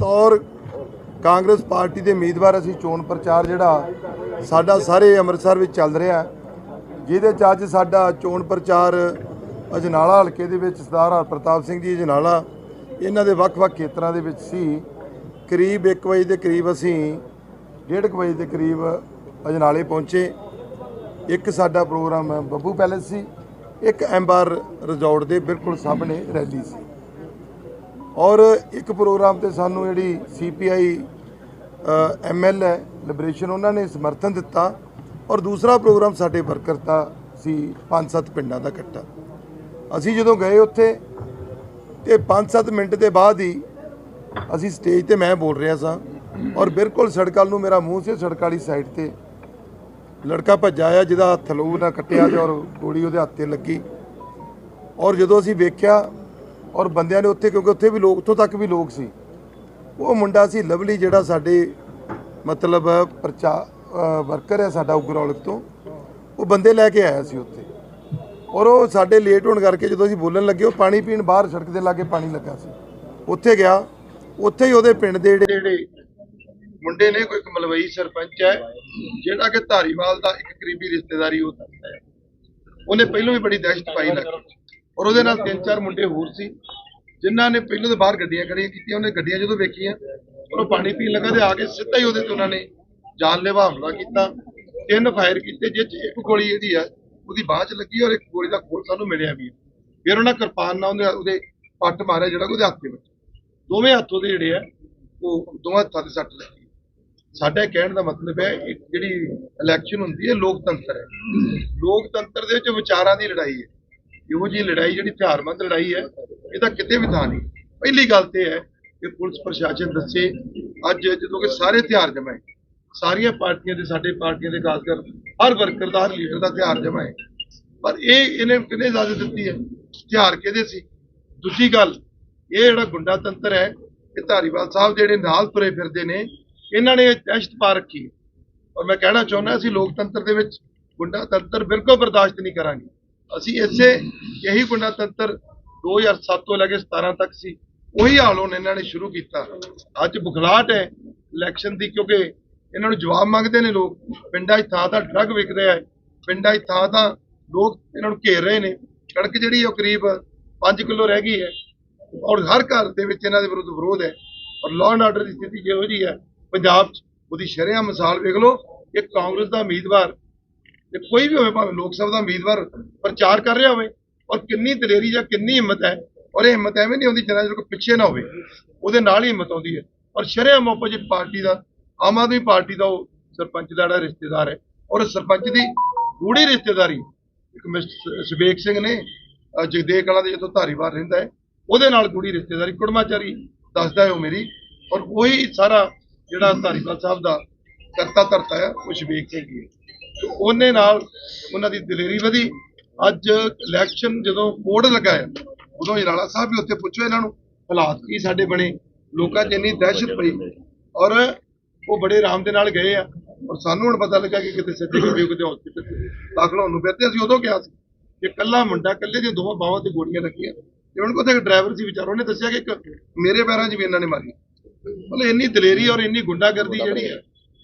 ਤੌਰ ਕਾਂਗਰਸ ਪਾਰਟੀ ਦੇ ਉਮੀਦਵਾਰ ਅਸੀਂ ਚੋਣ ਪ੍ਰਚਾਰ ਜਿਹੜਾ ਸਾਡਾ ਸਾਰੇ ਅੰਮ੍ਰਿਤਸਰ ਵਿੱਚ ਚੱਲ ਰਿਹਾ ਜਿਹਦੇ ਚ ਅੱਜ ਸਾਡਾ ਚੋਣ ਪ੍ਰਚਾਰ ਅਜਨਾਲਾ ਹਲਕੇ ਦੇ ਵਿੱਚ ਸਰਦਾਰ ਹਰਪ੍ਰਤਾਪ ਸਿੰਘ ਜੀ ਅਜਨਾਲਾ, ਇਹਨਾਂ ਦੇ ਵੱਖ-ਵੱਖ ਖੇਤਰਾਂ ਦੇ ਵਿੱਚ ਸੀ। ਕਰੀਬ 1 ਵਜੇ ਦੇ ਕਰੀਬ ਅਸੀਂ 1:30 ਵਜੇ ਦੇ ਕਰੀਬ ਅਜਨਾਲੇ ਪਹੁੰਚੇ। ਇੱਕ ਸਾਡਾ ਪ੍ਰੋਗਰਾਮ ਬੱਬੂ ਪੈਲੇਸ ਸੀ, ਇੱਕ ਐਮਬਾਰ ਰਿਜ਼ੋਰਟ ਦੇ ਬਿਲਕੁਲ ਸਾਹਮਣੇ ਰੈਲੀ ਸੀ। ਔਰ ਇੱਕ ਪ੍ਰੋਗਰਾਮ ਤੇ ਸਾਨੂੰ ਜਿਹੜੀ ਸੀਪੀਆਈ ਐਮਐਲ ਹੈ ਲਿਬਰੇਸ਼ਨ ਉਹਨਾਂ ਨੇ ਸਮਰਥਨ ਦਿੱਤਾ ਔਰ ਦੂਸਰਾ ਪ੍ਰੋਗਰਾਮ ਸਾਡੇ ਵਰਕਰ ਦਾ ਸੀ, ਪੰਜ ਸੱਤ ਪਿੰਡਾਂ ਦਾ ਇਕੱਠਾ। ਅਸੀਂ ਜਦੋਂ ਗਏ ਉੱਥੇ ਤੇ 5-7 ਮਿੰਟ ਦੇ ਬਾਅਦ ਹੀ ਅਸੀਂ ਸਟੇਜ ਤੇ ਮੈਂ ਬੋਲ ਰਿਹਾ ਸਾਂ ਔਰ ਬਿਲਕੁਲ ਸੜਕਾਂ ਨੂੰ ਮੇਰਾ ਮੂੰਹ ਸੀ, ਸੜਕ ਵਾਲੀ ਸਾਈਡ ਤੇ ਲੜਕਾ ਭੱਜਾ ਆ ਜਿਹਦਾ ਹੱਥ ਲਹੂ ਨਾਲ ਕੱਟਿਆ ਗਿਆ ਔਰ ਗੋਲੀ ਉਹਦੇ ਹੱਥ ਤੇ ਲੱਗੀ ਔਰ ਜਦੋਂ ਅਸੀਂ ਵੇਖਿਆ ਔਰ ਬੰਦਿਆਂ ਨੇ ਉੱਥੇ, ਕਿਉਂਕਿ ਉੱਥੇ ਵੀ ਲੋਕ, ਉੱਥੋਂ ਤੱਕ ਵੀ ਲੋਕ ਸੀ। ਉਹ ਮੁੰਡਾ ਸੀ ਲਵਲੀ, ਜਿਹੜਾ ਸਾਡੇ ਮਤਲਬ ਪ੍ਰਚਾ ਵਰਕਰ ਹੈ ਸਾਡਾ ਉਗਰੌਲਕ ਤੋਂ। ਉਹ ਬੰਦੇ ਲੈ ਕੇ ਆਇਆ ਸੀ ਉੱਥੇ। ਔਰ ਉਹ ਸਾਡੇ ਲੇਟ ਹੋਣ ਕਰਕੇ ਜਦੋਂ ਅਸੀਂ ਬੋਲਣ ਲੱਗੇ, ਉਹ ਪਾਣੀ ਪੀਣ ਬਾਹਰ ਸੜਕ ਦੇ ਲਾਗੇ ਪਾਣੀ ਲੱਗਾ ਸੀ। ਉੱਥੇ ਗਿਆ। ਉੱਥੇ ਹੀ ਉਹਦੇ ਪਿੰਡ ਦੇ ਜਿਹੜੇ ਮੁੰਡੇ ਨੇ, ਕੋਈ ਇੱਕ ਮਲਵਈ ਸਰਪੰਚ ਹੈ, ਜਿਹੜਾ ਕਿ ਧਾਰੀਵਾਲ ਦਾ ਇੱਕ ਕਰੀਬੀ ਰਿਸ਼ਤੇਦਾਰੀ ਉਹ ਦੱਸਦਾ ਹੈ। ਉਹਨੇ ਪਹਿਲਾਂ ਵੀ ਬੜੀ ਦਹਿਸ਼ਤ ਪਾਈ ਲੱਗ ਔਰ ਉਹਦੇ ਨਾਲ ਤਿੰਨ ਚਾਰ ਮੁੰਡੇ ਹੋਰ ਸੀ, ਜਿਨ੍ਹਾਂ ਨੇ ਪਹਿਲਾਂ ਤੋਂ ਬਾਹਰ ਗੱਡੀਆਂ ਖੜੀਆਂ ਕੀਤੀਆਂ, ਉਹਨੇ ਗੱਡੀਆਂ ਜਦੋਂ ਵੇਖੀਆਂ ਔਰ ਉਹ ਪਾਣੀ ਪੀਣ ਲੱਗਾ ਤੇ ਆ ਕੇ ਸਿੱਧਾ ਹੀ ਉਹਦੇ ਤੇ ਉਹਨਾਂ ਨੇ ਜਾਨਲੇਵਾ ਹਮਲਾ ਕੀਤਾ, ਤਿੰਨ ਫਾਇਰ ਕੀਤੇ ਜਿਸ 'ਚ ਇੱਕ ਗੋਲੀ ਇਹਦੀ ਆ, ਉਹਦੀ ਬਾਹ 'ਚ ਲੱਗੀ ਔਰ ਇੱਕ ਗੋਲੀ ਦਾ ਖੋਲ ਸਾਨੂੰ ਮਿਲਿਆ ਵੀ। ਹੈ। ਫਿਰ ਉਹਨਾਂ ਕਿਰਪਾਨ ਨਾਲ ਉਹਦੇ ਉਹਦੇ ਪੱਟ ਮਾਰਿਆ ਜਿਹੜਾ ਉਹਦੇ ਹੱਥ ਦੇ ਵਿੱਚ। ਦੋਵੇਂ ਹੱਥੋਂ ਦੇ ਜਿਹੜੇ ਆ, ਉਹ ਦੋਵਾਂ ਹੱਥਾਂ ਤੇ ਸੱਟ ਲੱਗੀ। ਸਾਡਾ ਕਹਿਣ ਦਾ ਮਤਲਬ ਹੈ ਇਹ ਜਿਹੜੀ ਇਲੈਕਸ਼ਨ ਹੁੰਦੀ ਹੈ, ਲੋਕਤੰਤਰ ਹੈ। ਲੋਕਤੰਤਰ ਦੇ ਵਿੱਚ ਵਿਚਾਰਾਂ ਦੀ ਲੜਾਈ ਹੈ। ਇਹੋ ਜੀ ਲੜਾਈ ਜਿਹੜੀ ਹਥਿਆਰਬੰਦ ਲੜਾਈ ਹੈ, ਇਹਦਾ ਕਿਤੇ ਵੀ ਥਾਂ ਨਹੀਂ। ਪਹਿਲੀ ਗੱਲ ਤੇ ਹੈ ਕਿ ਪੁਲਿਸ ਪ੍ਰਸ਼ਾਸਨ ਦੱਸੇ, ਅੱਜ ਜਦੋਂ ਕਿ ਸਾਰੇ ਹਥਿਆਰ ਜਮਾ ਸਾਰੀਆਂ ਪਾਰਟੀਆਂ ਦੇ, ਸਾਡੇ ਪਾਰਟੀਆਂ ਦੇ ਖਾਸ ਕਰ, ਹਰ ਵਰਕਰ ਦਾ, ਹਰ ਲੀਡਰ ਦਾ ਹਥਿਆਰ ਜਮਾ ਹੈ। ਪਰ ਇਹ ਇਹਨੇ ਕਿੰਨੇ ਇਜਾਜ਼ਤ ਦਿੱਤੀ ਹੈ? ਹਥਿਆਰ ਕਿਹਦੇ ਸੀ? ਦੂਜੀ ਗੱਲ, ਇਹ ਜਿਹੜਾ ਗੁੰਡਾ ਤੰਤਰ ਹੈ, ਇਹ ਧਾਰੀਵਾਲ ਸਾਹਿਬ ਜਿਹੜੇ ਨਾਲ ਤੁਰੇ ਫਿਰਦੇ ਨੇ, ਇਹਨਾਂ ਨੇ ਇਹ ਦਹਿਸ਼ਤ ਪਾ ਰੱਖੀ ਹੈ। ਔਰ ਮੈਂ ਕਹਿਣਾ ਚਾਹੁੰਦਾ, ਅਸੀਂ ਲੋਕਤੰਤਰ ਦੇ ਵਿੱਚ ਗੁੰਡਾ ਤੰਤਰ ਬਿਲਕੁਲ ਬਰਦਾਸ਼ਤ ਨਹੀਂ ਕਰਾਂਗੇ। ਅਸੀਂ ਇਸੇ ਇਹੀ ਗੁੰਡਾ ਤੰਤਰ 2007 ਤੋਂ ਲੈ ਕੇ 17 ਤੱਕ ਸੀ, ਉਹੀ ਹਾਲ ਹੁਣ ਇਹਨਾਂ ਨੇ ਸ਼ੁਰੂ ਕੀਤਾ। ਅੱਜ ਬੁਖਲਾਟ ਹੈ ਇਲੈਕਸ਼ਨ ਦੀ, ਕਿਉਂਕਿ ਇਹਨਾਂ ਨੂੰ ਜਵਾਬ ਮੰਗਦੇ ਨੇ ਲੋਕ। ਪਿੰਡਾਂ 'ਚ ਥਾਂ ਥਾਂ ਡਰੱਗ ਵਿਕ ਰਿਹਾ ਪਿੰਡਾਂ 'ਚ ਥਾਂ ਥਾਂ ਲੋਕ ਇਹਨਾਂ ਨੂੰ ਘੇਰ ਰਹੇ ਨੇ। ਕਣਕ ਜਿਹੜੀ ਉਹ ਕਰੀਬ 5 ਕਿਲੋ ਰਹਿ ਗਈ ਹੈ। ਔਰ ਹਰ ਘਰ ਦੇ ਵਿੱਚ ਇਹਨਾਂ ਦੇ ਵਿਰੁੱਧ ਵਿਰੋਧ ਹੈ। ਔਰ ਲਾਅ ਐਂਡ ਆਰਡਰ ਦੀ ਸਥਿਤੀ ਜਿਹੋ ਜੀ ਹੈ? ਪੰਜਾਬ 'ਚ ਉਹਦੀ ਸ਼ਰੇਆਮ ਮਿਸਾਲ ਵੇਖ ਲਓ ਕਿ ਕਾਂਗਰਸ ਦਾ ਉਮੀਦਵਾਰ ਤੇ ਕੋਈ ਵੀ ਹੋਵੇ ਭਾਵੇਂ ਲੋਕ ਸਭਾ ਦਾ ਉਮੀਦਵਾਰ ਪ੍ਰਚਾਰ ਕਰ ਰਿਹਾ ਹੋਵੇ ਔਰ ਕਿੰਨੀ ਦਲੇਰੀ ਜਾਂ ਕਿੰਨੀ ਹਿੰਮਤ ਹੈ ਔਰ ਇਹ ਹਿੰਮਤ ਐਵੇਂ ਨਹੀਂ ਆਉਂਦੀ ਜਿੰਨਾ ਜਦੋਂ ਕੋਈ ਪਿੱਛੇ ਨਾ ਹੋਵੇ, ਉਹਦੇ ਨਾਲ ਹੀ ਹਿੰਮਤ ਆਉਂਦੀ ਹੈ। ਔਰ ਸ਼ਰੇਆਮ ਆਪੋਜੀਟ ਪਾਰਟੀ ਦਾ, ਆਮ ਆਦਮੀ ਪਾਰਟੀ ਦਾ ਉਹ ਸਰਪੰਚ ਦਾ ਜਿਹੜਾ ਰਿਸ਼ਤੇਦਾਰ ਹੈ, ਔਰ ਸਰਪੰਚ ਦੀ ਗੂੜੀ ਰਿਸ਼ਤੇਦਾਰੀ, ਇੱਕ ਮਿਸਟਰ ਸ਼ਵੇਕ ਸਿੰਘ ਨੇ ਜਗਦੇਵ ਕਲਾ ਦੇ ਜਿੱਥੋਂ ਧਾਰੀਵਾਲ ਰਹਿੰਦਾ ਹੈ, ਉਹਦੇ ਨਾਲ ਗੂੜੀ ਰਿਸ਼ਤੇਦਾਰੀ, ਕੁੜਮਾਚਾਰੀ ਦੱਸਦਾ ਹੈ ਉਹ ਮੇਰੀ, ਔਰ ਉਹੀ ਸਾਰਾ ਜਿਹੜਾ ਧਾਰੀਵਾਲ ਸਾਹਿਬ ਦਾ ਕਰਤਾ ਧਰਤਾ ਹੈ, ਉਹ ਸ਼ਵੇਕ ਸਿੰਘ ਹੀ ਹੈ। ਤੇ ਉਹਨੇ ਨਾਲ ਉਹਨਾਂ ਦੀ ਦਲੇਰੀ ਵਧੀ। ਅੱਜ ਇਲੈਕਸ਼ਨ ਜਦੋਂ ਕੋਡ ਲਗਾਇਆ ਉਦੋਂ ਜਲਾਲਾ ਸਾਹਿਬ ਵੀ ਉੱਥੇ ਪੁੱਛੋ ਇਹਨਾਂ ਨੂੰ, ਹਾਲਾਤ ਕੀ ਸਾਡੇ ਬਣੇ? ਲੋਕਾਂ 'ਚ ਇੰਨੀ ਦਹਿਸ਼ਤ ਪਈ ਔਰ ਉਹ ਬੜੇ ਆਰਾਮ ਦੇ ਨਾਲ ਗਏ ਆ ਔਰ ਸਾਨੂੰ ਹੁਣ ਪਤਾ ਲੱਗਾ ਕਿ ਕਿਤੇ ਸਿੱਧੇ ਹੋ ਗਏ, ਕਿਤੇ ਹਸਪੀਟਲ ਦਾਖਲ ਹੋਣ ਨੂੰ ਫਿਰਦੇ ਅਸੀਂ ਉਦੋਂ ਕਿਹਾ ਸੀ ਕਿ ਕੱਲਾ ਮੁੰਡਾ ਕੱਲੇ ਦੀਆਂ ਦੋਵਾਂ ਬਾਹਾਂ ਤੇ ਗੋਲੀਆਂ ਲੱਗੀਆਂ। ਤੇ ਉਹਨਾਂ ਕੋਲ ਇੱਕ ਡਰਾਈਵਰ ਸੀ ਵਿਚਾਰ, ਉਹਨੇ ਦੱਸਿਆ ਕਿ ਇੱਕ ਮੇਰੇ ਪੈਰਾਂ 'ਚ ਵੀ ਇਹਨਾਂ ਨੇ ਮਾਰੀ। ਮਤਲਬ ਇੰਨੀ ਦਲੇਰੀ ਔਰ ਇੰਨੀ ਗੁੰਡਾਗਰਦੀ ਜਿਹੜੀ ਹੈ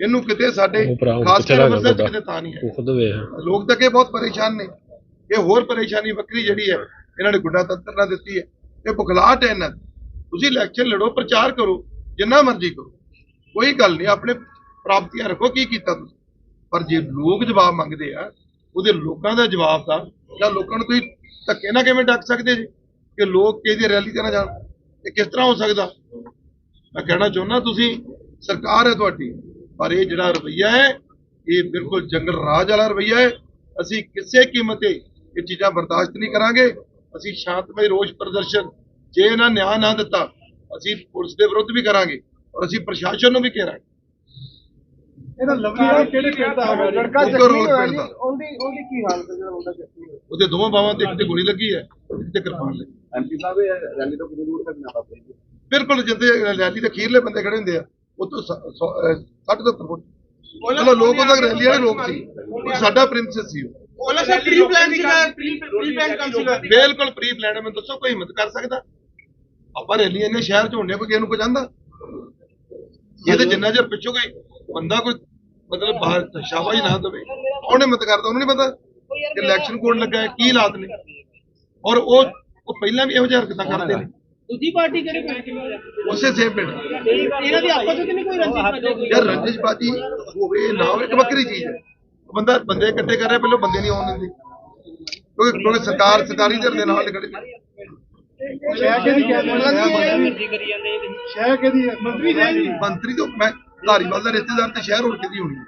ਇਹਨੂੰ ਕਿਤੇ ਸਾਡੇ ਖਾਸ ਕਰ ਅੰਮ੍ਰਿਤਸਰ 'ਚ ਕਿਤੇ ਤਾਂ ਨਹੀਂ ਹੈ। ਉਹ ਖੁਦ ਵੇਖ। ਲੋਕ ਤਾਂ ਕਿ ਬਹੁਤ ਪਰੇਸ਼ਾਨ ਨੇ। ਇਹ ਹੋਰ ਪਰੇਸ਼ਾਨੀ ਵੱਖਰੀ ਜਿਹੜੀ ਹੈ ਇਹਨਾਂ ਨੇ ਗੁੱਡਾ ਤੰਤਰ ਨਾਲ ਦਿੱਤੀ ਹੈ। ਇਹ ਬੁਖਲਾਟ ਹੈ ਇਹਨਾਂ ਦੀ। ਤੁਸੀਂ ਇਲੈਕਸ਼ਨ ਲੜੋ ਪ੍ਰਚਾਰ ਕਰੋ ਜਿੰਨਾ ਮਰਜ਼ੀ ਕਰੋ। ਕੋਈ ਗੱਲ ਨਹੀਂ ਆਪਣੇ ਪ੍ਰਾਪਤੀਆਂ ਰੱਖੋ ਕੀ ਕੀਤਾ ਤੁਸੀਂ? ਪਰ ਜੇ ਲੋਕ ਜਵਾਬ ਮੰਗਦੇ ਆ ਉਹਦੇ ਲੋਕਾਂ ਦਾ ਜਵਾਬ ਦਾ ਜਾਂ ਲੋਕਾਂ ਨੂੰ ਤੁਸੀਂ ਧੱਕੇ ਨਾਲ ਕਿਵੇਂ ਡੱਕ ਸਕਦੇ ਜੀ? ਕਿ ਲੋਕ ਕਿਹਦੀ ਰੈਲੀ ਤੇ ਨਾ ਜਾਣ। ਇਹ ਕਿਸ ਤਰ੍ਹਾਂ ਹੋ ਸਕਦਾ? ਮੈਂ ਕਹਿਣਾ ਚਾਹੁੰਦਾ ਤੁਸੀਂ ਸਰਕਾਰ ਹੈ ਤੁਹਾਡੀ। ਪਰ ਇਹ ਜਿਹੜਾ ਰਵਈਆ ਹੈ ਇਹ ਬਿਲਕੁਲ ਜੰਗਲ ਰਾਜ ਵਾਲਾ ਰਵਈਆ ਹੈ। ਅਸੀਂ ਕਿਸੇ ਕੀਮਤ ਤੇ ਇਹ ਚੀਜ਼ਾਂ ਬਰਦਾਸ਼ਤ ਨਹੀਂ ਕਰਾਂਗੇ। ਅਸੀਂ ਸ਼ਾਂਤਮਈ ਰੋਸ ਪ੍ਰਦਰਸ਼ਨ ਜੇ ਇਹਨਾਂ ਨਿਆਂ ਨਾ ਦਿੱਤਾ ਅਸੀਂ ਪੁਲਿਸ ਦੇ ਵਿਰੁੱਧ ਵੀ ਕਰਾਂਗੇ ਔਰ ਅਸੀਂ ਪ੍ਰਸ਼ਾਸਨ ਨੂੰ ਵੀ ਘੇਰਾਂਗੇ। ਇਹਦਾ ਲਵਲੀ ਕਿਹੜੇ ਪਿੰਡ ਦਾ ਹੈਗਾ ਲੜਕਾ ਜ਼ਖਮੀ ਹੋਇਆ ਜੀ। ਉਹਦੀ ਉਹਦੀ ਕੀ ਹਾਲਤ ਹੈ ਜਿਹੜਾ ਮੁੰਡਾ ਜ਼ਖਮੀ ਹੋਇਆ? ਉਹਦੇ ਦੋਵਾਂ ਬਾਹਾਂ ਤੇ ਇੱਕ ਤੇ ਗੋਲੀ ਲੱਗੀ ਹੈ ਇੱਕ ਤੇ ਕਿਰਪਾਨ ਲੱਗੀ। ਐਮਪੀ ਸਾਹਿਬ ਇਹ ਰੈਲੀ ਤੋਂ ਕਿੰਨੀ ਦੂਰ ਤੱਕ ਜਾਣਾ ਪਏਗਾ ਬਿਲਕੁਲ ਜਿੱਥੇ ਰੈਲੀ ਦੇ ਖੀਰਲੇ ਬੰਦੇ ਖੜੇ ਹੁੰਦੇ ਆ। ਉਹ ਤੋਂ 60 ਤੋਂ ਫੁੱਟ। ਚਲੋ ਲੋਕ ਉਹਦਾ ਰੈਲੀ ਵਾਲੇ ਲੋਕ ਸੀ। ਉਹ ਸਾਡਾ ਪ੍ਰਿੰਸੈਸ ਸੀ ਉਹ। ਉਹਨਾਂ ਸਰ ਪ੍ਰੀ ਪਲਾਨ ਸੀਗਾ ਪ੍ਰੀ ਪਲਾਨ ਕੰਮ ਸੀਗਾ। ਬਿਲਕੁਲ ਪ੍ਰੀ ਪਲਾਨ ਮੈਨੂੰ ਦੱਸੋ ਕੋਈ ਹਿੰਮਤ ਕਰ ਸਕਦਾ? ਆਪਾਂ ਰੈਲੀ ਇੰਨੇ ਸ਼ਹਿਰ ਚ ਹੁੰਦੇ ਕੋਈ ਕਿਸੇ ਨੂੰ ਜਾਂਦਾ ਇਹ ਤੇ ਜਿੰਨਾ ਚਿਰ ਪਿੱਛੋਂ ਕੋਈ ਬੰਦਾ ਕੋਈ ਮਤਲਬ ਬਾਹਰ ਸ਼ਾਬਾਸ਼ ਨਾ ਦੇਵੇ ਉਹਨੇ ਮਤ ਕਰਦਾ? ਉਹਨੂੰ ਨਹੀਂ ਪਤਾ ਕਿ ਇਲੈਕਸ਼ਨ ਕੋਡ ਲੱਗਾ ਹੈ ਕੀ ਹਾਲਾਤ ਨੇ। ਔਰ ਉਹ ਉਹ ਪਹਿਲਾਂ ਵੀ ਇਹੋ ਜਿਹਾ ਹਰਕਤਾਂ ਕਰਦੇ ਨੇ। ਦੂਜੀ ਪਾਰਟੀ ਕਿਹੜੇ ਪਿੰਡ ਉਸੇ ਸੇਮ ਪਿੰਡ। ਇਹਨਾਂ ਦੀ ਆਪਸ ਵਿੱਚ ਨਹੀਂ ਕੋਈ ਰੰਜਿਸ਼ ਯਾਰ ਰੰਜਿਸ਼ਬਾਜੀ ਹੋਵੇ ਨਾ ਹੋਵੇ ਇੱਕ ਵੱਖਰੀ ਚੀਜ਼ ਹੈ। ਬੰਦਾ ਬੰਦੇ ਇਕੱਠੇ ਕਰ ਰਿਹਾ ਪਹਿਲਾਂ ਬੰਦੇ ਨਹੀਂ ਆਉਣ ਦਿੰਦੇ। ਕਿਉਂਕਿ ਕਿਉਂਕਿ ਸਰਕਾਰ ਸਰਕਾਰੀ ਧਿਰ ਦੇ ਨਾਲ ਖੜੀ ਕਿਹਦੀ ਕਿਹਦੀ ਹੈ? ਮੰਤਰੀ ਹੈ ਜੀ। ਮੰਤਰੀ ਤੋਂ ਮੈਂ ਧਾਰੀਵਾਲ ਦਾ ਰਿਸ਼ਤੇਦਾਰ ਤੇ ਸ਼ਹਿਰ ਹੋਰ ਕਿਹਦੀ ਹੋਣੀ ਹੈ?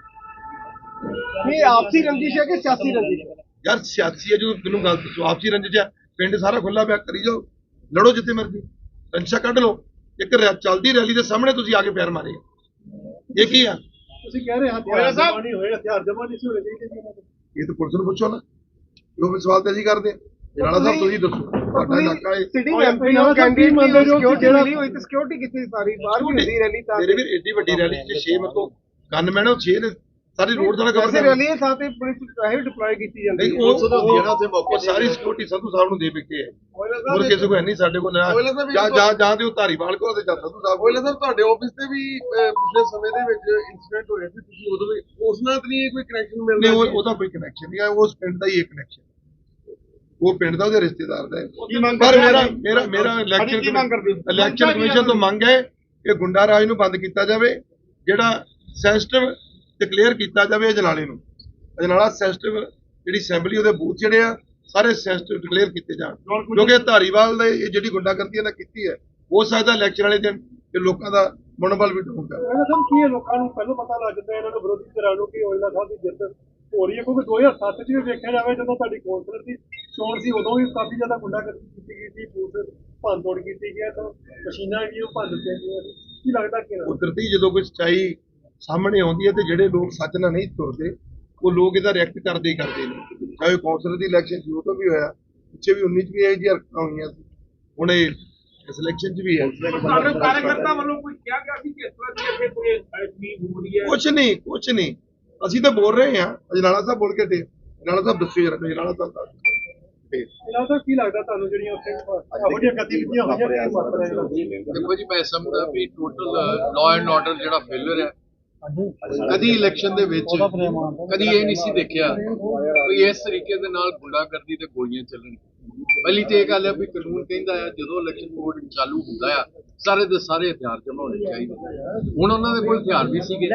ਇਹ ਆਪਸੀ ਰੰਜਿਸ਼ ਹੈ ਕਿ ਸਿਆਸੀ ਰੰਜਿਸ਼ ਹੈ? ਯਾਰ ਸਿਆਸੀ ਹੈ ਜੋ ਮੈਨੂੰ ਗੱਲ ਦੱਸੋ ਆਪਸੀ ਰੰਜਿਸ਼ ਹੈ। ਪਿੰਡ ਸਾਰਾ ਖੁੱਲਾ ਪਿਆ ਕਰੀ ਜਾਓ। ਲੜੋ ਜਿੱਥੇ ਮਰਜ਼ੀ। ਰੰਜਿਸ਼ਾਂ ਕੱਢ ਲਓ। ਇੱਕ ਚੱਲਦੀ ਰੈਲੀ ਦੇ ਸਾਹਮਣੇ ਤੁਸੀਂ ਆ ਕੇ ਪੈਰ ਮਾਰੇ। ਇਹ ਕੀ ਆ? ਤੁਸੀਂ ਕਹਿ ਰਹੇ ਹਥਿਆਰ ਜਮਾ ਨਹੀਂ ਹੋਏ ਹਥਿਆਰ ਜਮਾ ਨਹੀਂ ਸੀ ਹੋਣੇ ਚਾਹੀਦੇ ਜੀ ਦੇ ਇਹ ਤਾਂ ਪੁਲਿਸ ਨੂੰ ਪੁੱਛੋ ਨਾ। ਜੋ ਵੀ ਸਵਾਲ ਤੇ ਅਸੀਂ ਕਰਦੇ ਹਾਂ ਜਨਾਲਾ ਸਾਹਿਬ ਤੁਸੀਂ ਦੱਸੋ। ਤੁਹਾਡਾ ਇਲਾਕਾ ਹੈ ਸਿਟਿੰਗ ਐਮਪੀ ਨਾਲ ਕੈਂਡੀਡੇਟ ਮੰਨਦੇ ਜੋ ਸਿਕਿਉਰਿਟੀ ਮਿਲੀ ਹੋਈ ਤੇ ਸਿਕਿਉਰਿਟੀ ਕੀਤੀ ਸਾਰੀ ਬਾਹਰ ਵੀ ਹੁੰਦੀ ਰੈਲੀ ਤਾਂ ਮੇਰੇ ਵੀ ਏਡੀ ਵੱਡੀ ਰੈਲੀ ਚ 6 ਮਤਲਬ ਗਨਮੈਨ ਉਹ 6 ਨੇ ਸਾਰੀ ਰੋਡ ਦਾ ਕਵਰ ਕਰ ਰੈਲੀ ਦੇ ਸਾਥ ਹੀ ਪੁਲਿਸ ਪੈਸੇ ਡਿਪਲੋਏ ਕੀਤੀ ਜਾਂਦੀ ਨਹੀਂ ਉਹ ਉਹ ਉਹ ਸਾਰੀ ਸਿਕਿਉਰਿਟੀ ਸੰਧੂ ਸਾਹਿਬ ਨੂੰ ਦੇ ਬਿਕੇ ਹੈ ਹੋਰ ਕਿਸੇ ਕੋਲ ਹੈ ਨਹੀਂ ਸਾਡੇ ਕੋਲ ਨਾ। ਜਾਂ ਜਾਂ ਜਾਂ ਤੇ ਉਹ ਧਾਰੀਵਾਲ ਕੋਲ ਤੇ ਜਾਂ ਸੰਧੂ ਸਾਹਿਬ। ਕੋਲ ਸਰ ਤੁਹਾਡੇ ਆਫਿਸ ਤੇ ਵੀ ਪਿਛਲੇ ਸਮੇਂ ਦੇ ਵਿੱਚ ਇਨਸੀਡੈਂਟ ਹੋਏ ਸੀ ਤੁਸੀਂ ਉਦੋਂ ਵੀ ਉਸ ਨਾਲ ਤਾਂ ਨਹੀਂ ਕੋਈ ਕਨੈਕਸ਼ਨ ਨਹੀਂ ਮਿਲਦਾ ਉਹ ਉਹਦਾ ਕੋਈ ਕਨੈਕਸ਼ਨ ਨਹੀਂ ਹੈ ਉਸ ਪਿੰਡ ਦਾ ਹੀ ਇੱਕ ਕਨੈਕਸ਼ਨ ਉਹ ਪਿੰਡ ਦਾ ਉਹਦੇ ਰਿਸ਼ਤੇਦਾਰ ਦਾ ਹੈ। ਪਰ ਮੇਰਾ ਹੋ? ਮੇਰਾ ਮੇਰਾ ਇਲੈਕਸ਼ਨ ਕੀ ਮੰਗ ਕਰਦੇ ਹੋ? ਇਲੈਕਸ਼ਨ ਕਮਿਸ਼ਨ ਤੋਂ ਮੰਗ ਹੈ ਕਿ ਗੁੰਡਾ ਰਾਜ ਨੂੰ ਬੰਦ ਕੀਤਾ ਜਾਵੇ ਜਿਹੜਾ ਸੈਂਸਿਟਿਵ ਡਿਕਲੇਅਰ ਕੀਤਾ ਜਾਵੇ ਅਜਨਾਲੇ ਨੂੰ। ਅਜਨਾਲਾ ਸੈਂਸਿਟਿਵ ਜਿਹੜੀ ਅਸੈਂਬਲੀ ਉਹਦੇ ਬੂਥ ਜਿਹੜੇ ਆ ਸਾਰੇ ਸੈਂਸਿਟਿਵ ਡਿਕਲੇਅਰ ਕੀਤੇ ਜਾਣ। ਕਿਉਂਕਿ ਧਾਰੀਵਾਲ ਦੇ ਇਹ ਜਿਹੜੀ ਗੁੰਡਾਗਰਦੀ ਇਹਨਾਂ ਕੀਤੀ ਹੈ ਹੋ ਸਕਦਾ ਇਲੈਕਸ਼ਨ ਵਾਲੇ ਦਿਨ ਕਿ ਲੋਕਾਂ ਦਾ ਮਨੋਬਲ ਵੀ ਕਰ। ਇਹਨਾਂ ਸਭ ਕੀ ਹੈ ਲੋਕਾਂ ਨੂੰ ਪਹਿਲਾਂ ਪਤਾ ਲੱਗ ਜਾਂਦਾ ਇਹਨਾਂ ਨੂੰ ਵਿਰੋਧੀ ਧਿਰਾਂ ਨੂੰ ਕਿ ਓਇਲਾ ਸਾਹਿਬ ਦੀ ਜਿੱਤ ਹੋ ਰਹੀ ਹੈ? ਕਿਉਂਕਿ 2007 ਚ ਵੀ ਵੇਖਿਆ ਜਾਵੇ ਜਦੋਂ ਤੁਹਾਡੀ ਕੌਂਸਲਰ ਦੀ ਚੋਣ ਸੀ ਉਦੋਂ ਵੀ ਕਾਫੀ ਜ਼ਿਆਦਾ ਗੁੰਡਾਗਰਦੀ ਕੀਤੀ ਗਈ ਸੀ ਪੁਲਿਸ ਭੰਨ ਤੋੜ ਕੀਤੀ ਗਈ ਤਾਂ ਮਸ਼ੀਨਾਂ ਵੀ ਉਹ ਭੰਨ ਦਿੱਤੀਆਂ ਗਈਆਂ ਸੀ। ਕੀ ਲੱਗਦਾ ਕਿ ਕੁਦਰਤੀ ਜਦੋਂ ਕੋਈ ਸੱਚਾਈ ਸਾਹਮਣੇ ਆਉਂਦੀ ਹੈ ਤੇ ਜਿਹੜੇ ਲੋਕ ਸੱਚ ਨਾਲ ਨਹੀਂ ਤੁਰਦੇ ਉਹ ਲੋਕ ਇਹਦਾ ਰਿਐਕਟ ਕਰਦੇ ਹੀ ਕਰਦੇ ਨੇ। ਚਾਹੇ ਕੌਂਸਲਰ ਦੀ ਇਲੈਕਸ਼ਨ ਸੀ ਉਹ ਤੋਂ ਵੀ ਹੋਇਆ ਪਿੱਛੇ ਵੀ 19 ਚ ਵੀ ਇਹ ਜਿਹੀ ਹਰਕਤਾਂ ਹੋਈਆਂ ਸੀ। ਹੁਣ ਇਹ ਇਸ ਇਲੈਕਸ਼ਨ ਚ ਵੀ ਹੈ। ਕਾਰਜਕਰਤਾ ਵੱਲੋਂ ਕੋਈ ਕਿਹਾ ਗਿਆ ਸੀ ਕਿ ਇਸ ਤਰ੍ਹਾਂ ਦੀ ਅੱਗੇ ਕੋਈ ਐਸਪੀ ਹੋ ਰਹੀ ਹੈ? ਕੁਛ ਨਹੀਂ ਕੁਛ ਨਹੀਂ। ਅਸੀਂ ਤਾਂ ਬੋਲ ਰਹੇ ਹਾਂ। ਅਜਨਾਲਾ ਸਾਹਿਬ ਬੋਲ ਕੇ ਤੇ ਅਜਨਾਲਾ ਸਾਹਿਬ ਦੱਸੋ ਜਰਾ ਅਜਨਾਲਾ ਸਾਹਿਬ ਦੱਸ ਤੇ ਇਹਨਾਂ ਦਾ ਕੀ ਲੱਗਦਾ ਤੁਹਾਨੂੰ ਜਿਹੜੀਆਂ ਉੱਥੇ ਜਿਹੀਆਂ ਗਤੀਵਿਧੀਆਂ ਹੋਈਆਂ ਦੇਖੋ ਜੀ ਮੈਂ ਸਮਝਦਾ ਵੀ ਟੋਟਲ ਲਾਅ ਐਂਡ ਆਰਡਰ ਜਿਹੜਾ ਫੇਲਰ ਹੈ ਕਦੀ ਇਲੈਕਸ਼ਨ ਦੇ ਵਿੱਚ ਕਦੀ ਇਹ ਨਹੀਂ ਸੀ ਦੇਖਿਆ ਵੀ ਇਸ ਤਰੀਕੇ ਦੇ ਨਾਲ ਗੁੰਡਾਗਰਦੀ ਤੇ ਗੋਲੀਆਂ ਚੱਲਣ। ਪਹਿਲੀ ਤੇ ਇਹ ਗੱਲ ਹੈ ਵੀ ਕਾਨੂੰਨ ਕਹਿੰਦਾ ਹੈ ਜਦੋਂ ਇਲੈਕਸ਼ਨ ਕੋਡ ਚਾਲੂ ਹੁੰਦਾ ਆ ਸਾਰੇ ਦੇ ਸਾਰੇ ਹਥਿਆਰ ਜਮ੍ਹਾਂ ਹੋਣੇ ਚਾਹੀਦੇ। ਹੁਣ ਉਹਨਾਂ ਦੇ ਕੋਲ ਹਥਿਆਰ ਵੀ ਸੀਗੇ।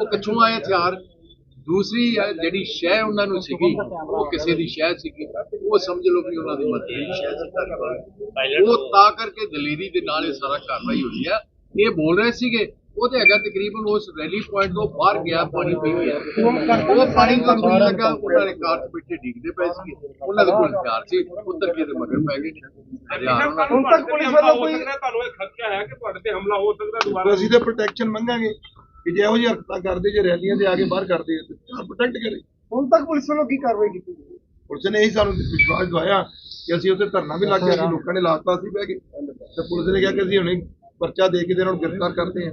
ਉਹ ਕਿੱਥੋਂ ਆਏ ਹਥਿਆਰ। ਦੂਸਰੀ ਹੈ ਜਿਹੜੀ ਸ਼ਹਿ ਉਹਨਾਂ ਨੂੰ ਸੀਗੀ ਉਹ ਕਿਸੇ ਦੀ ਸ਼ਹਿ ਸੀਗੀ। ਉਹ ਸਮਝ ਲਓ ਵੀ ਉਹਨਾਂ ਦੀ ਮਰਜ਼ੀ ਸੀ। ਧੰਨਵਾਦ। ਉਹ ਤਾਂ ਕਰਕੇ ਦਲੇਰੀ ਦੇ ਨਾਲ ਇਹ ਸਾਰਾ ਕਾਰਵਾਈ ਹੋਈ ਆ ਇਹ ਬੋਲ ਰਹੇ ਸੀਗੇ ਉਹ ਤੇ ਹੈਗਾ ਤਕਰੀਬਨ ਉਸ ਰੈਲੀ ਪੁਆਇੰਟ ਤੋਂ ਬਾਹਰ ਗਿਆ ਪਾਣੀ ਪੀ ਗਿਆ ਉਹ ਪਾਣੀ ਤੋਂ ਪੀਣ ਲੱਗਾ ਉਹਨਾਂ ਨੇ ਕਾਰ ਬੈਠੇ ਡਿੱਗਦੇ ਪਏ ਸੀ ਉਹਨਾਂ ਦੇ ਕੋਲ ਹਥਿਆਰ ਸੀ ਉੱਤਰ ਕੇ ਤੇ ਮਗਰ ਪੈ ਗਏ। ਹੁਣ ਤੱਕ ਪੁਲਿਸ ਵੱਲੋਂ ਕੋਈ ਤੁਹਾਨੂੰ ਇਹ ਖਦਸ਼ਾ ਹੈ ਕਿ ਤੁਹਾਡੇ ਤੇ ਹਮਲਾ ਹੋ ਸਕਦਾ ਦੁਬਾਰਾ? ਅਸੀਂ ਤਾਂ ਪ੍ਰੋਟੈਕਸ਼ਨ ਮੰਗਾਂਗੇ ਕਿ ਜੇ ਇਹੋ ਜਿਹੀ ਹਰਕਤਾਂ ਕਰਦੇ ਜੇ ਰੈਲੀਆਂ ਦੇ ਆ ਕੇ ਬਾਹਰ ਕਰਦੇ ਤਾਂ ਪ੍ਰੋਟੈਕਟ ਕਰੇ। ਹੁਣ ਤੱਕ ਪੁਲਿਸ ਵੱਲੋਂ ਕੀ ਕਾਰਵਾਈ ਕੀਤੀ ਗਈ? ਪੁਲਿਸ ਨੇ ਇਹੀ ਸਾਨੂੰ ਵਿਸ਼ਵਾਸ ਦਵਾਇਆ ਕਿ ਅਸੀਂ ਉੱਥੇ ਧਰਨਾ ਵੀ ਲੱਗ ਗਿਆ ਸੀ ਲੋਕਾਂ ਨੇ ਲਾਤਾ ਸੀ ਬਹਿ ਕੇ। ਤੇ ਪੁਲਿਸ ਨੇ ਕਿਹਾ ਕਿ ਅਸੀਂ ਹੁਣੇ ਪਰਚਾ ਦੇ ਕੇ ਤੇ ਇਹਨਾਂ ਨੂੰ ਗ੍ਰਿਫਤਾਰ ਕਰਦੇ ਹਾਂ।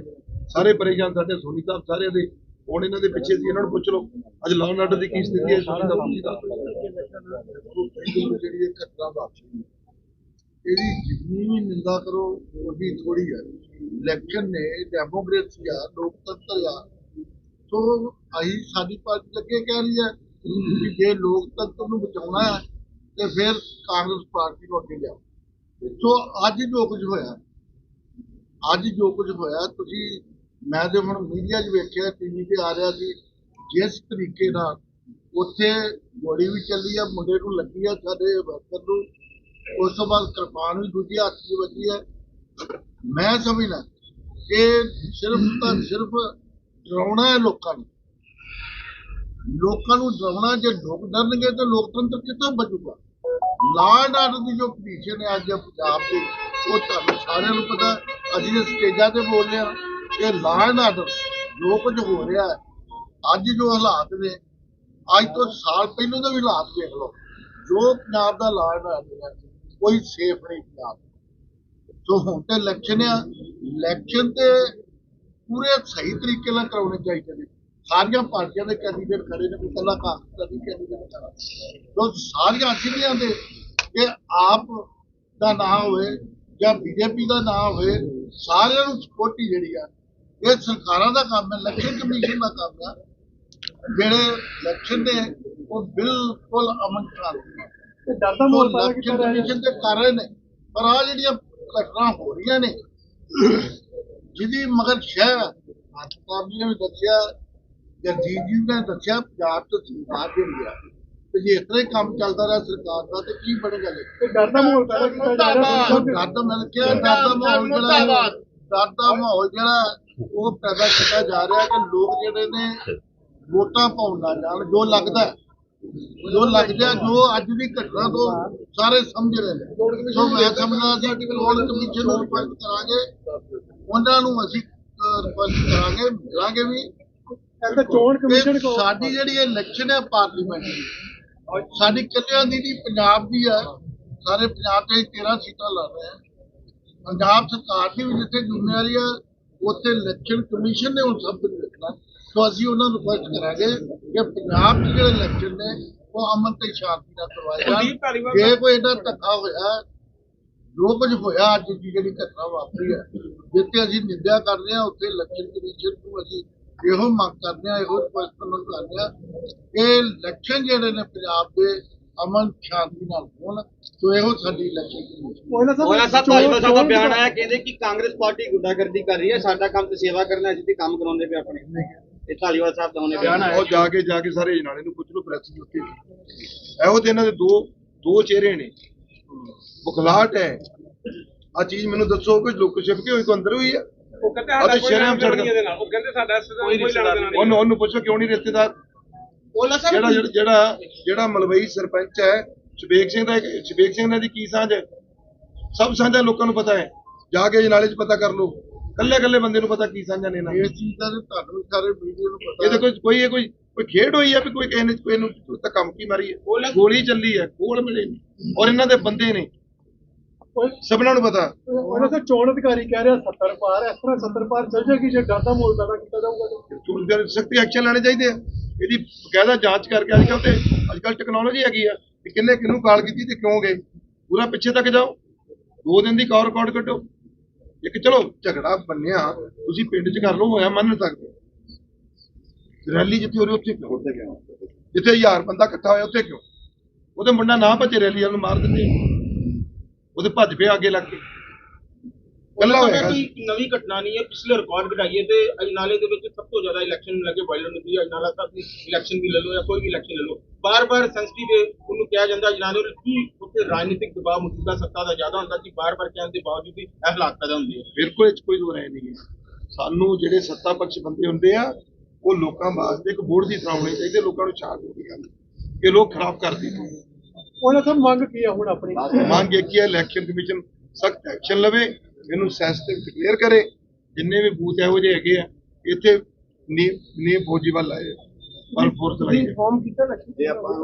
ਸਾਰੇ ਪਰੇਸ਼ਾਨ ਸਾਡੇ ਸੋਨੀ ਸਾਹਿਬ, ਸਾਰਿਆਂ ਦੇ, ਹੁਣ ਇਹਨਾਂ ਦੇ ਪਿੱਛੇ ਸੀ, ਇਹਨਾਂ ਨੂੰ ਪੁੱਛ ਲਓ, ਅੱਜ ਲਾਅ ਆਰਡਰ ਦੀ ਕੀ ਸਥਿਤੀ ਹੈ, ਸੋਨੀ ਸਾਹਿਬ ਤੁਸੀਂ ਦੱਸੋ ਜਿਹੜੀ ਇਹ ਘਟਨਾ ਵਾਪਰੀ, ਇਹਦੀ ਜਿੰਨੀ ਵੀ ਨਿੰਦਾ ਕਰੋ, ਉਹਦੀ ਥੋੜੀ ਹੈ। ਇਲੈਕਸ਼ਨ ਨੇ ਡੈਮੋਕ੍ਰੇਸੀ ਆ, ਲੋਕਤੰਤਰ ਆ। ਸੋ ਅਸੀਂ ਸਾਡੀ ਪਾਰਟੀ ਅੱਗੇ ਕਹਿ ਰਹੀ ਹੈ ਕਿ ਜੇ ਲੋਕਤੰਤਰ ਨੂੰ ਬਚਾਉਣਾ ਹੈ, ਤੇ ਫਿਰ ਕਾਂਗਰਸ ਪਾਰਟੀ ਨੂੰ ਅੱਗੇ ਲਿਆਓ। ਸੋ ਅੱਜ ਜੋ ਕੁਝ ਹੋਇਆ, ਅੱਜ ਜੋ ਕੁਝ ਹੋਇਆ, ਤੁਸੀਂ ਮੈਂ ਤੇ ਹੁਣ ਮੀਡੀਆ 'ਚ ਵੇਖਿਆ ਟੀਵੀ ਤੇ ਆ ਰਿਹਾ ਸੀ, ਜਿਸ ਤਰੀਕੇ ਨਾਲ ਉੱਥੇ ਗੋਲੀ ਵੀ ਚੱਲੀ ਆ, ਮੁੰਡੇ ਨੂੰ ਲੱਗੀ ਆ ਸਾਡੇ ਵਰਕਰ ਨੂੰ। ਉਸ ਤੋਂ ਬਾਅਦ ਕਿਰਪਾਨ ਵੀ ਦੂਜੀ ਹੱਥ 'ਚ ਵੱਜੀ ਹੈ ਮੈਂ ਸਮਝਦਾ ਕਿ ਸਿਰਫ ਤਾਂ ਸਿਰਫ ਡਰਾਉਣਾ ਹੈ ਲੋਕਾਂ ਨੂੰ। ਲੋਕਾਂ ਨੂੰ ਡਰਾਉਣਾ, ਜੇ ਲੋਕ ਡਰਨਗੇ ਤਾਂ ਲੋਕਤੰਤਰ ਕਿੱਥੋਂ ਬਚੂਗਾ? ਲਾਅ ਐਂਡ ਆਰਡਰ ਦੀ ਜੋ ਪੋਜੀਸ਼ਨ ਹੈ ਅੱਜ ਪੰਜਾਬ ਦੀ, ਉਹ ਤੁਹਾਨੂੰ ਸਾਰਿਆਂ ਨੂੰ ਪਤਾ ਅਸੀਂ ਸਟੇਜਾਂ ਤੇ ਬੋਲਦੇ ਹਾਂ। ਕਿ ਲਾਅ ਐਂਡ ਆਰਡਰ ਜੋ ਕੁਝ ਹੋ ਰਿਹਾ ਹੈ, ਅੱਜ ਜੋ ਹਾਲਾਤ ਨੇ, ਅੱਜ ਤੋਂ ਸਾਲ ਪਹਿਲਾਂ ਦੇ ਵੀ ਹਾਲਾਤ ਦੇਖ ਲਓ, ਜੋ ਪੰਜਾਬ ਦਾ ਲਾਅ ਐਂਡ ਆਰਡਰ ਹੈ ਕੋਈ ਸੇਫ ਨਹੀਂ ਪੰਜਾਬ ਸੋ ਹੁਣ ਤੇ ਇਲੈਕਸ਼ਨ ਆ ਇਲੈਕਸ਼ਨ ਤੇ ਪੂਰੇ ਸਹੀ ਤਰੀਕੇ ਨਾਲ ਕਰਾਉਣੇ ਚਾਹੀਦੇ ਨੇ। ਸਾਰੀਆਂ ਪਾਰਟੀਆਂ ਦੇ ਕੈਂਡੀਡੇਟ ਖੜੇ ਨੇ, ਕੋਈ ਇਕੱਲਾ ਕਾਂਗਰਸ ਦਾ ਵੀ ਕੈਂਡੀਡੇਟ ਖੜਾ। ਸੋ ਸਾਰੀਆਂ ਅਸੀਂ ਨਹੀਂ ਆਂਦੇ ਕਿ ਆਪ ਦਾ ਨਾਂ ਹੋਵੇ ਜਾਂ ਬੀਜੇਪੀ ਦਾ ਨਾਂ ਹੋਵੇ, ਸਾਰਿਆਂ ਨੂੰ ਸਪੋਰਟੀ ਜਿਹੜੀ ਆ ਇਹ ਸਰਕਾਰਾਂ ਦਾ ਕੰਮ ਹੈ ਇਲੈਕਸ਼ਨ ਕਮਿਸ਼ਨ ਦਾ ਕੰਮ ਹੈ। ਜਿਹੜੇ ਇਲੈਕਸ਼ਨ ਦੇ ਉਹ ਬਿਲਕੁਲ ਅਮਨ ਸ਼ਾਂਤੀ ਤੇ ਡਰ ਦਾ ਉਹ ਮਾਹੌਲ ਪੈਦਾ ਇਲੈਕਸ਼ਨ ਕੀਤਾ ਜਾ ਰਿਹਾ ਕਮਿਸ਼ਨ ਦੇ ਕਰ ਰਹੇ ਨੇ ਪਰ ਆ ਜਿਹੜੀਆਂ ਘਟਨਾ ਹੋ ਰਹੀਆਂ ਨੇ ਜਿਹਦੀ ਮਗਰ ਸ਼ਹਿ ਆਤਮਾ ਨੇ ਵੀ ਦੱਸਿਆ ਜਗਜੀਤ ਜੀ ਨੇ ਦੱਸਿਆ ਪੰਜਾਬ ਤੋਂ ਸਰਕਾਰ ਜਿਹੜੀ ਆ ਤੇ ਜੇ ਇਸ ਤਰ੍ਹਾਂ ਹੀ ਕੰਮ ਚੱਲਦਾ ਰਿਹਾ ਸਰਕਾਰ ਦਾ ਤੇ ਕੀ ਬਣੇਗਾ ਤੇ ਡਰ ਦਾ ਮਾਹੌਲ ਪੈਦਾ ਕੀਤਾ ਜਾ ਰਿਹਾ ਡਰ ਦਾ ਮਿਲ ਕੇ ਡਰ ਦਾ ਮਾਹੌਲ ਜਿਹੜਾ ਡਰ ਦਾ ਮਾਹੌਲ ਜਿਹੜਾ ਉਹ ਪੈਦਾ ਕੀਤਾ ਜਾ ਰਿਹਾ ਕਿ ਲੋਕ ਜਿਹੜੇ ਨੇ ਵੋਟਾਂ ਪਾਉਣ ਨਾ ਜਾਣ ਜੋ ਲੱਗਦਾ ਜੋ ਲੱਗਦਾ ਜੋ ਅੱਜ ਦੀ ਘਟਨਾ ਤੋਂ ਸਾਰੇ ਸਮਝ ਰਹੇ ਨੇ। ਸੋ ਮੈਂ ਸਮਝਦਾ ਸੀ ਕਿ ਚੋਣ ਕਮਿਸ਼ਨ ਨੂੰ ਰਿਕੁਐਸਟ ਕਰਾਂਗੇ ਉਹਨਾਂ ਨੂੰ ਅਸੀਂ ਰਿਕੁਐਸਟ ਕਰਾਂਗੇ ਮਿਲਾਂਗੇ ਵੀ। ਚੋਣ ਕਮਿਸ਼ਨ ਕਿ ਸਾਡੀ ਜਿਹੜੀ ਇਲੈਕਸ਼ਨ ਹੈ ਪਾਰਲੀਮੈਂਟ ਦੀ। ਸਾਡੀ ਕੱਲਿਆਂ ਦੀ ਨਹੀਂ ਪੰਜਾਬ ਦੀ ਹੈ। ਸਾਰੇ ਪੰਜਾਬ ਤੇ 13 ਸੀਟਾਂ ਲੜ ਰਹੇ ਆ ਪੰਜਾਬ ਸਰਕਾਰ ਦੀ ਵੀ ਜਿੱਥੇ ਜ਼ਿੰਮੇਵਾਰੀ ਹੈ ਉੱਥੇ ਇਲੈਕਸ਼ਨ ਕਮਿਸ਼ਨ ਨੇ ਹੁਣ ਸਭ ਕੁਝ ਦੇਖਣਾ। ਸੋ ਅਸੀਂ ਉਹਨਾਂ ਨੂੰ ਰਿਕੁਐਸਟ ਕਰਾਂਗੇ ਕਿ ਪੰਜਾਬ 'ਚ ਜਿਹੜੇ ਇਲੈਕਸ਼ਨ ਨੇ ਉਹ ਅਮਨ ਤੇ ਸ਼ਾਂਤੀ ਨਾਲ ਕਰਵਾਏ ਜਾਣ। ਜੇ ਕੋਈ ਇਹਦਾ ਧੱਕਾ ਹੋਇਆ ਜੋ ਕੁਝ ਹੋਇਆ ਅੱਜ ਦੀ ਜਿਹੜੀ ਘਟਨਾ ਵਾਪਰੀ ਹੈ ਜਿੱਥੇ ਅਸੀਂ ਨਿੰਦਿਆ ਕਰਦੇ ਹਾਂ ਉੱਥੇ ਇਲੈਕਸ਼ਨ ਕਮਿਸ਼ਨ ਨੂੰ ਅਸੀਂ ਇਹੋ ਮੰਗ ਕਰਦੇ ਹਾਂ ਇਹੋ ਰਿਕੁਐਸਟ ਨੂੰ ਕਰਦੇ ਹਾਂ। ਇਹ ਇਲੈਕਸ਼ਨ ਜਿਹੜੇ ਨੇ ਪੰਜਾਬ ਦੇ ਅਮਨ ਸ਼ਾਂਤੀ ਨਾਲ ਹੋਣ ਸੋ ਇਹੋ ਸਾਡੀ ਇਲੈਕਸ਼ਨ ਕਮਿਸ਼ਨ ਉਹਨਾਂ ਸਾਹਿਬ ਭਾਜਪਾ ਸਾਹਿਬ ਦਾ ਬਿਆਨ ਆਇਆ ਕਹਿੰਦੇ ਕਿ ਕਾਂਗਰਸ ਪਾਰਟੀ ਗੁੰਡਾਗਰਦੀ ਕਰ ਰਹੀ ਹੈ ਸਾਡਾ ਕੰਮ ਤੇ ਸੇਵਾ ਕਰਨਾ ਹੈ ਜਿੱਤੇ ਕੰਮ ਕਰਾਉਂਦੇ ਪਏ ਆਪਣੇ। ਇਹ ਧਾਲੀਵਾਲ ਸਾਹਿਬ ਦਾ ਉਹਨੇ ਬਿਆਨ ਆਇਆ। ਉਹ ਜਾ ਕੇ ਜਾ ਕੇ ਸਾਰੇ ਜਨਾਲੇ ਨੂੰ ਪੁੱਛ ਲਓ ਪ੍ਰੈਸ ਲੱਗੇ ਇਹੋ ਤੇ ਇਹਨਾਂ ਦੇ ਦੋ ਦੋ ਚਿਹਰੇ ਨੇ। ਬੁਖਲਾਟ ਹੈ। ਆ ਚੀਜ਼ ਮੈਨੂੰ ਦੱਸੋ ਕੋਈ ਲੁੱਕ ਛਿਪ ਕੇ ਹੋਈ ਕੋ ਅੰਦਰ ਹੋਈ ਹੈ? ਉਹ ਕਹਿੰਦੇ ਸਾਡਾ ਕੋਈ ਸ਼ਰਮ ਇਹਦੇ ਨਾਲ। ਉਹ ਕਹਿੰਦੇ ਸਾਡਾ ਕੋਈ ਰਿਸ਼ਤੇਦਾਰ ਨਹੀਂ। ਉਹਨੂੰ ਉਹਨੂੰ ਪੁੱਛੋ ਕਿਉਂ ਨਹੀਂ ਰਿਸ਼ਤੇਦਾਰ? ਜਿਹੜਾ ਜਿਹੜਾ- ਜਿਹੜਾ ਜਿਹੜਾ ਮਲਵਈ ਸਰਪੰਚ ਹੈ ਸ਼ਬੇਕ ਸਿੰਘ ਦਾ ਸ਼ਬੇਕ ਸਿੰਘ ਨਾਲ ਦੀ ਕੀ ਸਾਂਝ ਹੈ? ਸਭ ਸਾਂਝਾ ਲੋਕਾਂ ਨੂੰ ਪਤਾ ਹੈ। ਜਾ ਕੇ ਜਨਾਲੇ 'ਚ ਪਤਾ ਕਰ ਲਓ। ਕੱਲੇ ਕੱਲੇ ਬੰਦੇ ਨੂੰ ਪਤਾ ਕੀ ਸਾਂਝਾ ਨੇ ਨਾ ਇਸ ਚੀਜ਼ ਦਾ ਤਾਂ ਤੁਹਾਨੂੰ ਸਾਰੇ ਵੀਡੀਓ ਨੂੰ ਪਤਾ ਇਹ ਤਾਂ ਕੋਈ ਕੋਈ ਇਹ ਕੋਈ ਕੋਈ ਖੇਡ ਹੋਈ ਹੈ ਵੀ ਕੋਈ ਕਿਸੇ ਨੇ ਕੋਈ ਨੂੰ ਤਾਂ ਕੰਮ ਕੀ ਮਾਰੀ ਹੈ। ਗੋਲੀ ਚੱਲੀ ਹੈ ਕੋਲ ਮਿਲੇ। ਨੇ ਔਰ ਇਹਨਾਂ ਦੇ ਬੰਦੇ ਨੇ। ਸਭਨਾਂ ਨੂੰ ਪਤਾ। ਉਹਨਾਂ ਦਾ ਚੋਣ ਅਧਿਕਾਰੀ ਕਹਿ ਰਿਹਾ 70 ਪਾਰ ਹੈ। ਇਸ ਤਰ੍ਹਾਂ 70 ਪਾਰ ਚੱਲ ਜਾਏਗੀ ਜੇ ਡਰ ਦਾ ਮਾਹੌਲ ਪੈਦਾ ਕੀਤਾ ਜਾਊਗਾ ਤਾਂ। ਚੋਣ ਦੇ ਸਖਤੀ ਐਕਸ਼ਨ ਲੈਣੇ ਚਾਹੀਦੇ ਆ। ਇਹਦੀ ਬਕਾਇਦਾ ਜਾਂਚ ਕਰਕੇ ਅੱਜ ਕੱਲ੍ਹ ਤੇ ਅੱਜ ਕੱਲ੍ਹ ਟੈਕਨੋਲੋਜੀ ਹੈਗੀ ਆ ਕਿ ਕਿੰਨੇ ਕਿਹਨੂੰ ਕਾਲ ਕੀਤੀ ਤੇ ਕਿਉਂ ਗਏ। ਪੂਰਾ ਪਿੱਛੇ ਤੱਕ ਜਾਓ। ਦੋ ਦਿਨ ਦੀ ਕਾਲ ਰਿਕਾਰਡ ਕੱਢੋ। ਇੱਕ ਚਲੋ ਝਗੜਾ ਬੰਨਿਆ ਤੁਸੀਂ ਪਿੰਡ 'ਚ ਕਰ ਲਓ ਹੋਇਆ ਮੰਨ ਸਕਦੇ। ਰੈਲੀ ਜਿੱਥੇ ਹੋ ਰਹੀ ਉੱਥੇ ਕਿਉਂ? ਉੱਥੇ ਕਿਉਂ? ਜਿੱਥੇ ਹਜ਼ਾਰ ਬੰਦਾ ਇਕੱਠਾ ਹੋਇਆ ਉੱਥੇ ਕਿਉਂ? ਉਹਦੇ ਮੁੰਡਾ ਨਾ ਭੱਜੇ ਰੈਲੀ ਵਾਲ ਨੂੰ ਮਾਰ ਦਿੰਦੇ ਉਹਦੇ ਭੱਜ ਪਿਆ ਅੱਗੇ ਲੱਗ ਕੇ। ਕੱਲਾ ਹੋਏਗਾ। ਨਵੀਂ ਘਟਨਾ ਨਹੀਂ ਹੈ ਪਿਛਲੇ ਰਿਕਾਰਡ ਘਟਾਈਏ ਤੇ ਅਜਨਾਲੇ ਦੇ ਵਿੱਚ ਸਭ ਤੋਂ ਜ਼ਿਆਦਾ ਇਲੈਕਸ਼ਨ ਨੂੰ ਲੈ ਕੇ ਵਾਇਲੈਂਟ ਹੁੰਦੀ ਹੈ। ਅਜਨਾਲਾ ਤੱਕ ਇਲੈਕਸ਼ਨ ਵੀ ਲੈ ਲਓ ਜਾਂ ਕੋਈ ਵੀ ਇਲੈਕਸ਼ਨ ਲੈ ਲਓ। ਬਾਰ-ਬਾਰ ਸੈਂਸਿਟਿਵ ਉਹਨੂੰ ਕਿਹਾ ਜਾਂਦਾ ਅਜਨਾਲੇ ਨੂੰ ਕੀ ਉੱਥੇ ਰਾਜਨੀਤਿਕ ਦਬਾਅ ਮੌਜੂਦਾ ਸੱਤਾ ਦਾ ਜ਼ਿਆਦਾ ਹੁੰਦਾ ਕਿ ਬਾਰ-ਬਾਰ ਕਹਿਣ ਦੇ ਬਾਵਜੂਦ ਵੀ ਇਹ ਹਾਲਾਤ ਪੈਦਾ ਹੁੰਦੇ ਆ। ਬਿਲਕੁਲ ਇਹ 'ਚ ਕੋਈ ਦੋ ਰਾਏ ਨਹੀਂ ਹੈ। ਸਾਨੂੰ ਜਿਹੜੇ ਸੱਤਾ ਪਕਸ਼ ਬੰਦੇ ਹੁੰਦੇ ਆ ਉਹ ਲੋਕਾਂ ਵਾਸਤੇ ਇੱਕ ਬੋਰਡ ਦੀ ਤਰ੍ਹਾਂ ਹੋਣੀ ਚਾਹੀਦੀ ਹੈ, ਲੋਕਾਂ ਨੂੰ ਛਾੜ ਦਿੱਤੀ ਗੱਲ ਇਹ ਲੋਕ ਖਰਾਬ ਕਰਦੇ ਨੇ। ਉਹਨਾਂ ਸਭ ਮੰਗ ਕੀ ਹੈ ਹੁਣ ਆਪਣੀ? ਮੰਗ ਇਹ ਕੀ ਹੈ ਇਲੈਕਸ਼ਨ ਕਮਿਸ਼ਨ ਸਖਤ ਐਕਸ਼ਨ ਲਵੇ ਇਹਨੂੰ ਸੈਂਸਿਟਿਵ ਡਿਕਲੇਅਰ ਕਰੇ ਜਿੰਨੇ ਵੀ ਬੂਥ ਇਹੋ ਜਿਹੇ ਹੈਗੇ ਆ ਇੱਥੇ ਨੀ ਨੀ ਫੌਜੀ ਵੱਲ ਆਏ ਪਰ ਫੋਰਸ ਲਾਈ ਹੈ ਇਨਫੋਰਮ ਕੀਤਾ ਲੱਗੀ